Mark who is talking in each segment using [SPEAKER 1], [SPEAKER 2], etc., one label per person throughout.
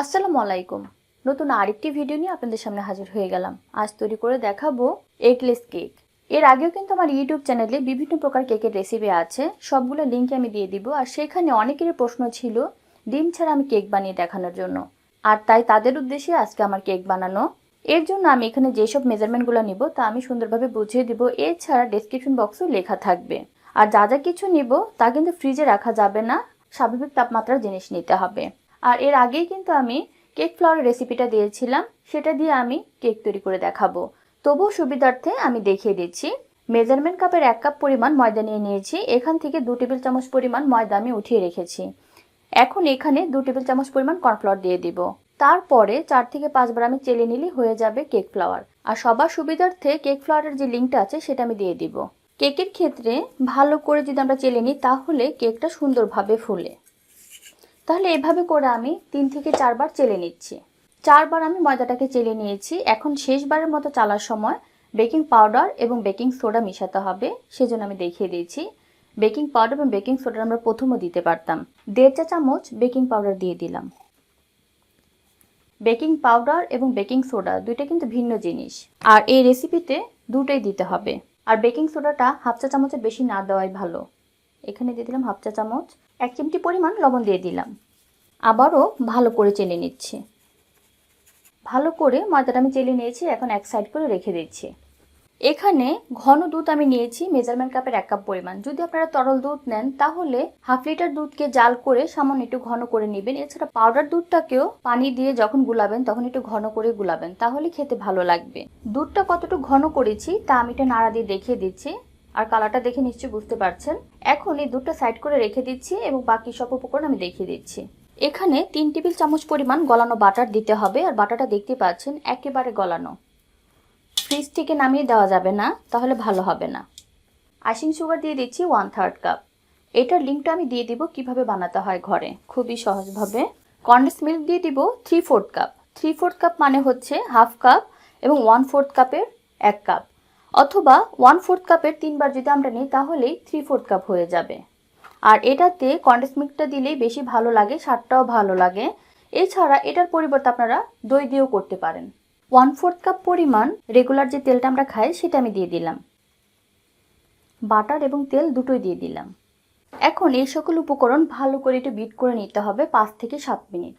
[SPEAKER 1] আসসালামু আলাইকুম। নতুন আরেকটি ভিডিও নিয়ে আপনাদের সামনে হাজির হয়ে গেলাম। আজ তৈরি করে দেখাবো এগলেস কেক এর আগেও কিন্তু আমার ইউটিউব চ্যানেলে বিভিন্ন প্রকার কেকের রেসিপি আছে। সবগুলো লিঙ্ক আমি দিয়ে দিব। আর সেখানে অনেকেরই প্রশ্ন ছিল, ডিম ছাড়া আমি কেক বানিয়ে দেখানোর জন্য। আর তাই তাদের উদ্দেশ্যে আজকে আমার কেক বানানো। এর জন্য আমি এখানে যেসব মেজারমেন্টগুলো নিব, তা আমি সুন্দরভাবে বুঝিয়ে দিব। এছাড়া ডেসক্রিপশন বক্সেও লেখা থাকবে। আর যা যা কিছু নিব, তা কিন্তু ফ্রিজে রাখা যাবে না। স্বাভাবিক তাপমাত্রার জিনিস নিতে হবে। আর এর আগেই কিন্তু আমি কেক ফ্লাওয়ার রেসিপিটা দিয়েছিলাম, সেটা দিয়ে আমি কেক তৈরি করে দেখাবো। তবুও সুবিধার্থে আমি দেখিয়ে দিচ্ছি। মেজারমেন্ট কাপের এক কাপ পরিমাণ ময়দা নিয়ে নিয়েছি। এখান থেকে দু টেবিল চামচ পরিমাণ ময়দা আমি উঠিয়ে রেখেছি। এখন এখানে দু টেবিল চামচ পরিমাণ কর্নফ্লাওয়ার দিয়ে দিব। তারপরে চার থেকে পাঁচবার আমি চেলে নিলে হয়ে যাবে কেক ফ্লাওয়ার আর সবার সুবিধার্থে কেক ফ্লাওয়ারের যে লিঙ্কটা আছে, সেটা আমি দিয়ে দিব। কেকের ক্ষেত্রে ভালো করে যদি আমরা চেলে নিই, তাহলে কেকটা সুন্দরভাবে ফুলে। তাহলে এভাবে করে আমি তিন থেকে চারবার চেলে নিচ্ছি। চারবার আমি ময়দাটাকে চেলে নিয়েছি। এখন শেষবারের মতো চালার সময় বেকিং পাউডার এবং বেকিং সোডা মিশাতে হবে, সেজন্য আমি দেখিয়ে দিয়েছি। বেকিং পাউডার এবং বেকিং সোডা আমরা প্রথমও দিতে পারতাম। দেড় চা চামচ বেকিং পাউডার দিয়ে দিলাম। বেকিং পাউডার এবং বেকিং সোডা দুইটা কিন্তু ভিন্ন জিনিস। আর এই রেসিপিতে দুটোই দিতে হবে। আর বেকিং সোডাটা হাফ চা চামচের বেশি না দেওয়াই ভালো। এখানে দিয়ে দিলাম হাফ চা চামচ, এক চিমটি পরিমাণ লবণ দিয়ে দিলাম। আবারও ভালো করে চেলে নিচ্ছি। ভালো করে ময়দাটা আমি চেলে নিয়েছি, এখন এক সাইড করে রেখে দিচ্ছি। এখানে ঘন দুধ আমি নিয়েছি মেজারমেন্ট কাপের এক কাপ পরিমাণ। যদি আপনারা তরল দুধ নেন, তাহলে হাফ লিটার দুধকে জাল করে সামান্য একটু ঘন করে নেবেন। এছাড়া পাউডার দুধটাকেও পানি দিয়ে যখন গুলাবেন, তখন একটু ঘন করে গুলাবেন, তাহলে খেতে ভালো লাগবে। দুধটা কতটুকু ঘন করেছি, তা আমি এটা নাড়া দিয়ে দেখিয়ে দিচ্ছি। আর কালারটা দেখে নিশ্চয়ই বুঝতে পারছেন। এখন এই দুধটা সাইড করে রেখে দিচ্ছি এবং বাকি সব উপকরণ আমি দেখিয়ে দিচ্ছি। এখানে তিন টেবিল চামচ পরিমাণ গলানো বাটার দিতে হবে আর বাটারটা দেখতে পাচ্ছেন একেবারে গলানো। ফ্রিজ থেকে নামিয়ে দেওয়া যাবে না, তাহলে ভালো হবে না। আইসিং সুগার দিয়ে দিচ্ছি ওয়ান থার্ড কাপ এটার লিঙ্কটা আমি দিয়ে দিব কীভাবে বানাতে হয় ঘরে। খুবই সহজভাবে। কন্ডেন্স মিল্ক দিয়ে দিব three fourth cup three fourth cup মানে হচ্ছে হাফ কাপ এবং ওয়ান ফোর্থ কাপের এক কাপ অথবা ওয়ান ফোর্থ কাপের তিনবার যদি আমরা নিই, তাহলেই থ্রি ফোর্থ কাপ হয়ে যাবে। আর এটাতে কন্ডেন্স মিল্কটা দিলেই বেশি ভালো লাগে, স্বাদটাও ভালো লাগে। এছাড়া এটার পরিবর্তে আপনারা দই দিয়েও করতে পারেন। ওয়ান ফোর্থ কাপ পরিমাণ রেগুলার যে তেলটা আমরা খাই, সেটা আমি দিয়ে দিলাম। বাটার এবং তেল দুটোই দিয়ে দিলাম। এখন এই সকল উপকরণ ভালো করে একটু বিট করে নিতে হবে পাঁচ থেকে সাত মিনিট।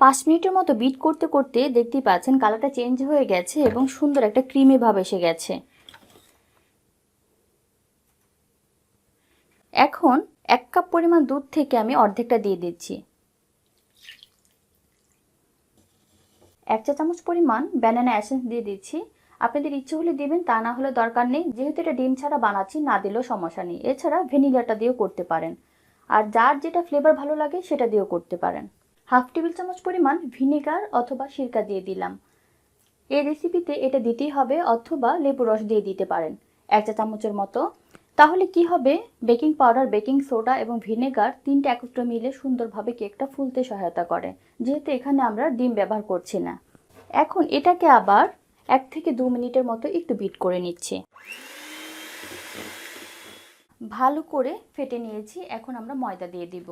[SPEAKER 1] পাঁচ মিনিটের মতো বিট করতে করতে দেখতেই পাচ্ছেন কালারটা চেঞ্জ হয়ে গেছে এবং সুন্দর একটা ক্রিমি ভাব এসে গেছে। এখন এক কাপ পরিমাণ দুধ থেকে আমি অর্ধেকটা দিয়ে দিচ্ছি। এক চা চামচ পরিমাণ ব্যানানা অ্যাসেন্স দিয়ে দিচ্ছি। আপনাদের ইচ্ছে হলে দিবেন, তা না হলে দরকার নেই। যেহেতু এটা ডিম ছাড়া বানাচ্ছি, না দিলেও সমস্যা নেই। এছাড়া ভ্যানিলাটা দিয়েও করতে পারেন। আর যার যেটা ফ্লেভার ভালো লাগে, সেটা দিয়েও করতে পারেন। হাফ টেবিল চামচ পরিমাণ ভিনেগার অথবা সিরকা দিয়ে দিলাম। এই রেসিপিতে এটা দিতেই হবে অথবা লেবু রস দিয়ে দিতে পারেন, এক চা চামচের মতো। তাহলে কি হবে? বেকিং পাউডার, বেকিং সোডা এবং ভিনেগার তিনটে একত্র মিলে সুন্দরভাবে কেকটা ফুলতে সহায়তা করে, যেহেতু এখানে আমরা ডিম ব্যবহার করছি না। এখন এটাকে আবার এক থেকে দু মিনিটের মতো একটু বিট করে নিচ্ছি। ভালো করে ফেটে নিয়েছি, এখন আমরা ময়দা দিয়ে দিব।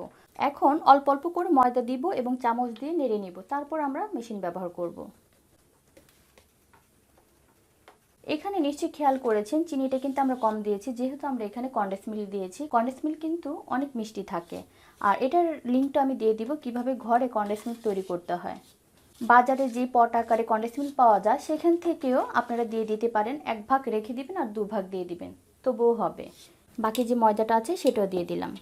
[SPEAKER 1] এখন অল্প অল্প করে ময়দা দিব এবং চামচ দিয়ে নেড়ে নিব, তারপর আমরা মেশিন ব্যবহার করব। এখানে নিশ্চয়ই খেয়াল করেছেন, চিনিটা কিন্তু আমরা কম দিয়েছি, যেহেতু আমরা এখানে কন্ডেন্স মিল্ক দিয়েছি। কন্ডেন্স মিল্ক কিন্তু অনেক মিষ্টি থাকে। আর এটার লিঙ্কটা আমি দিয়ে দিব, কীভাবে ঘরে কন্ডেন্স মিল্ক তৈরি করতে হয়। বাজারে যে পট আকারে কন্ডেন্স মিল্ক পাওয়া যায়, সেখান থেকেও আপনারা দিয়ে দিতে পারেন, এক ভাগ রেখে দিবেন আর দু ভাগ দিয়ে দিবেন, তবুও হবে। বাকি যে ময়দাটা আছে সেটাও দিয়ে দিলাম।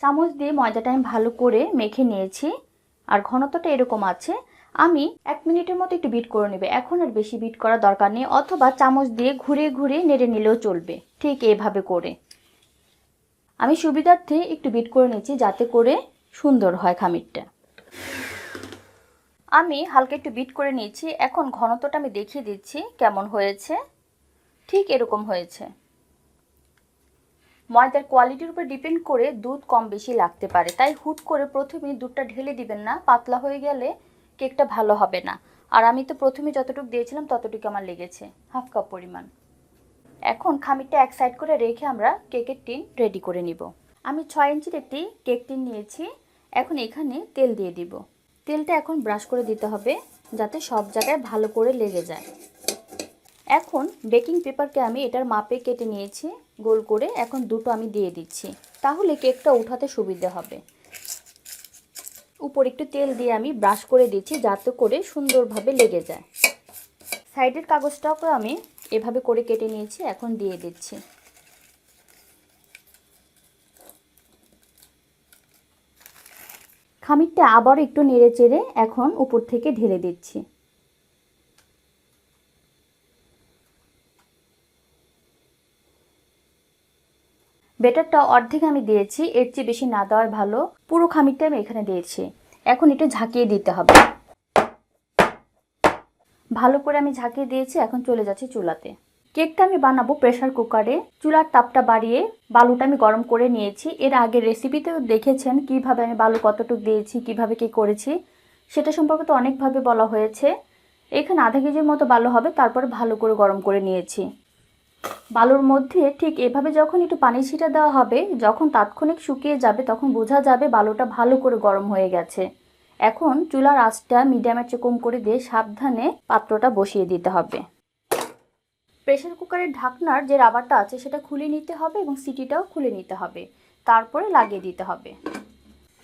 [SPEAKER 1] চামচ দিয়ে ময়দাটা আমি ভালো করে মেখে নিয়েছি। আর ঘনত্বটা এরকম আছে, আমি এক মিনিটের মতো একটু বিট করে নেবে। এখন আর বেশি বিট করার দরকার নেই, অথবা চামচ দিয়ে ঘুরে ঘুরে নেড়ে নিলেও চলবে, ঠিক এভাবে করে। আমি সুবিধার্থে একটু বিট করে নিচ্ছি যাতে করে সুন্দর হয় খামিরটা। আমি হালকা একটু বিট করে নিয়েছি, এখন ঘনত্বটা আমি দেখিয়ে দিচ্ছি কেমন হয়েছে। ঠিক এরকম হয়েছে। ময়দার কোয়ালিটির উপর ডিপেন্ড করে দুধ কম বেশি লাগতে পারে। তাই হুট করে প্রথমেই দুধটা ঢেলে দিবেন না, পাতলা হয়ে গেলে কেকটা ভালো হবে না। আর আমি তো প্রথমে যতটুকু দিয়েছিলাম ততটুকু আমার লেগেছে, হাফ কাপ পরিমাণ। এখন খামিরটা এক সাইড করে রেখে আমরা কেকের টিন রেডি করে নিব। আমি ছয় ইঞ্চির একটি কেক টিন নিয়েছি, এখন এখানে তেল দিয়ে দিব। তেলটা এখন ব্রাশ করে দিতে হবে, যাতে সব জায়গায় ভালো করে লেগে যায়। এখন বেকিং পেপারকে আমি এটার মাপে কেটে নিয়েছি। গোল করে এখন দুটো আমি দিয়ে দিচ্ছি। তাহলে কেকটা উঠাতে সুবিধা হবে। উপর একটু তেল দিয়ে আমি ব্রাশ করে দিচ্ছি যাতে করে সুন্দরভাবে লেগে যায়। সাইডের কাগজটাকে আমি এভাবে করে কেটে নিয়েছি, এখন দিয়ে দিচ্ছি। খামিরটা আবার একটু নেড়ে চেড়ে এখন উপর থেকে ঢেলে দিচ্ছি। বেটারটা অর্ধেক আমি দিয়েছি, এর চেয়ে বেশি না দেওয়াই ভালো। পুরো খামিরটা আমি এখানে দিয়েছি। এখন একটু ঝাঁকিয়ে দিতে হবে। ভালো করে আমি ঝাঁকিয়ে দিয়েছি, এখন চলে যাচ্ছি চুলাতে। কেকটা আমি বানাবো প্রেশার কুকারে। চুলার তাপটা বাড়িয়ে বালুটা আমি গরম করে নিয়েছি। এর আগের রেসিপিতেও দেখেছেন কীভাবে আমি বালু কতটুকু দিয়েছি, কীভাবে কি করেছি। সেটা সম্পর্কে তো অনেকভাবে বলা হয়েছে। এখানে আধা কেজির মতো বালু হবে, তারপরে ভালো করে গরম করে নিয়েছি। বালুর মধ্যে ঠিক এভাবে যখন একটু পানি ছিটা দেওয়া হবে, যখন তাৎক্ষণিক শুকিয়ে যাবে তখন বোঝা যাবে বালুটা ভালো করে গরম হয়ে গেছে। এখন চুলার আঁচটা মিডিয়ামের চেয়ে কম করে দিয়ে সাবধানে পাত্রটা বসিয়ে দিতে হবে। প্রেশার কুকারের ঢাকনার যে রাবারটা আছে সেটা খুলে নিতে হবে এবং সিটিটাও খুলে নিতে হবে। তারপরে লাগিয়ে দিতে হবে।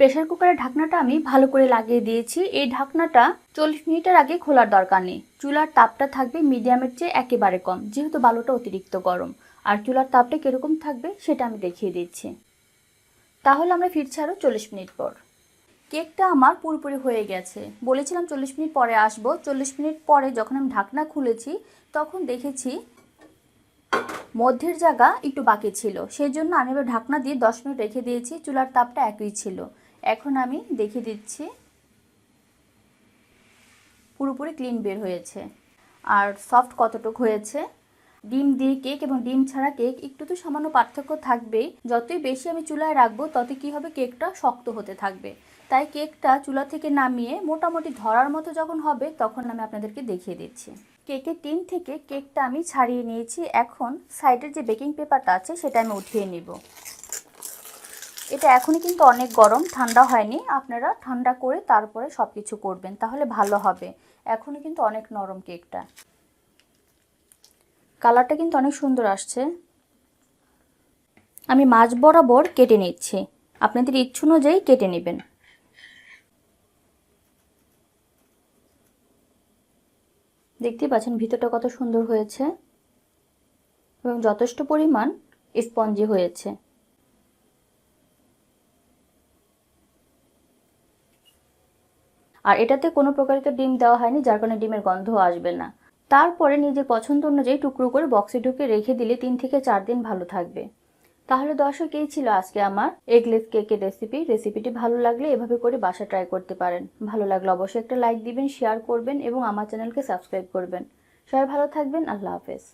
[SPEAKER 1] প্রেশার কুকারের ঢাকনাটা আমি ভালো করে লাগিয়ে দিয়েছি। এই ঢাকনাটা চল্লিশ মিনিটের আগে খোলার দরকার নেই। চুলার তাপটা থাকবে মিডিয়ামের চেয়ে একেবারে কম, যেহেতু বালুটা অতিরিক্ত গরম। আর চুলার তাপটা কীরকম থাকবে সেটা আমি দেখিয়ে দিচ্ছি। তাহলে আমরা ফিরছি আরও চল্লিশ মিনিট পর। কেকটা আমার পুরোপুরি হয়ে গেছে। বলেছিলাম চল্লিশ মিনিট পরে আসব। চল্লিশ মিনিট পরে যখন আমি ঢাকনা খুলেছি, তখন দেখেছি মধ্যের জায়গা একটু বাকি ছিল। সেই জন্য আমি এবার ঢাকনা দিয়ে দশ মিনিট রেখে দিয়েছি। চুলার তাপটা একই ছিল। এখন আমি দেখিয়ে দিচ্ছি। পুরোপুরি ক্লিন বের হয়েছে। আর সফট কতটুক হয়েছে? ডিম দিয়ে কেক এবং ডিম ছাড়া কেক একটু তো সামান্য পার্থক্য থাকবেই। যতই বেশি আমি চুলায় রাখব, ততই কী হবে? কেকটা শক্ত হতে থাকবে। তাই কেকটা চুলা থেকে নামিয়ে মোটামুটি ধরার মতো যখন হবে, তখন আমি আপনাদেরকে দেখিয়ে দিচ্ছি। কেকের টিন থেকে কেকটা আমি ছাড়িয়ে নিয়েছি। এখন সাইডের যে বেকিং পেপারটা আছে, সেটা আমি উঠিয়ে নিব। এটা এখনই কিন্তু অনেক গরম, ঠান্ডা হয়নি। আপনারা ঠান্ডা করে তারপরে সব কিছু করবেন, তাহলে ভালো হবে। এখনই কিন্তু অনেক নরম কেকটা। কালারটা কিন্তু অনেক সুন্দর আসছে। আমি মাছ বরাবর কেটে নিচ্ছি। আপনাদের ইচ্ছু অনুযায়ী কেটে নেবেন। দেখতেই পাচ্ছেন ভিতরটা কত সুন্দর হয়েছে এবং যথেষ্ট পরিমাণ স্পঞ্জি হয়েছে। আর এটাতে কোনো প্রকারিত ডিম দেওয়া হয়নি, যার কারণে ডিমের গন্ধ আসবে না। তারপরে নিজের পছন্দ অনুযায়ী টুকরো করে বক্সে ঢুকে রেখে দিলে তিন থেকে চার দিন ভালো থাকবে। তাহলে দর্শক, এই ছিল আজকে আমার এগলেস কেকের রেসিপি রেসিপিটি ভালো লাগলে এভাবে করে বাসা ট্রাই করতে পারেন। ভালো লাগলে অবশ্যই একটা লাইক দিবেন শেয়ার করবেন এবং আমার চ্যানেলকে সাবস্ক্রাইব করবেন। সবাই ভালো থাকবেন, আল্লাহ হাফেজ।